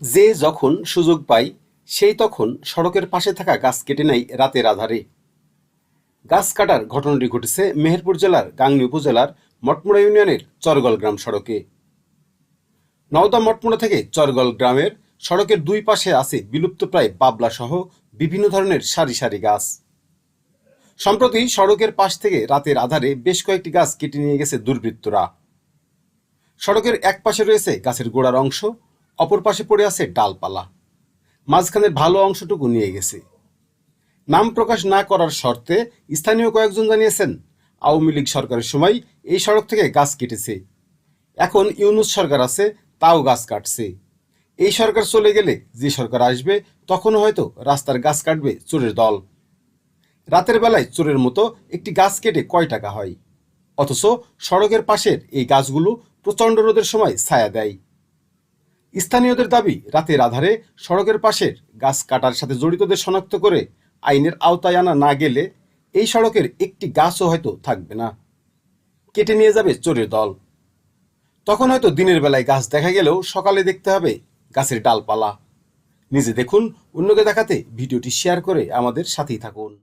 যে যখন সুযোগ পায় সেই তখন সড়কের পাশে থাকা গাছ কেটে নেয় রাতের আধারে। গাছ কাটার ঘটনাটি ঘটেছে মেহেরপুর জেলার গাংনী উপজেলার মটমুড়া ইউনিয়নের চরগল গ্রাম সড়কে। নওদা মটমুড়া থেকে চরগল গ্রামের সড়কের দুই পাশে আছে বিলুপ্তপ্রায় বাবলা সহ বিভিন্ন ধরনের সারি সারি গাছ। সম্প্রতি সড়কের পাশ থেকে রাতের আধারে বেশ কয়েকটি গাছ কেটে নিয়ে গেছে দুর্বৃত্তরা। সড়কের এক পাশে রয়েছে গাছের গোড়ার অংশ অপর পাশে পড়ে আছে ডালপালা। মাঝখানের ভালো অংশটুকু নিয়ে গেছে। নাম প্রকাশ না করার শর্তে স্থানীয় কয়েকজন জানিয়েছেন, আওয়ামী লীগ সরকারের সময় এই সড়ক থেকে গাছ কেটেছে। এখন ইউনুস সরকার আছে, তাও গাছ কাটছে। এই সরকার চলে গেলে যে সরকার আসবে তখন হয়তো রাস্তার গাছ কাটবে চোরের দল। রাতের বেলায় চোরের মতো একটি গাছ কেটে কয় টাকা হয়? অথচ সড়কের পাশের এই গাছগুলো প্রচণ্ড রোদের সময় ছায়া দেয়। স্থানীয়দের দাবি, রাতের আধারে সড়কের পাশের গাছ কাটার সাথে জড়িতদের শনাক্ত করে আইনের আওতায় আনা না গেলে এই সড়কের একটি গাছও হয়তো থাকবে না। কেটে নিয়ে যাবে চোরের দল। তখন হয়তো দিনের বেলায় গাছ দেখা গেলেও সকালে দেখতে হবে গাছের ডালপালা। নিজে দেখুন, অন্যকে দেখাতে ভিডিওটি শেয়ার করে আমাদের সাথেই থাকুন।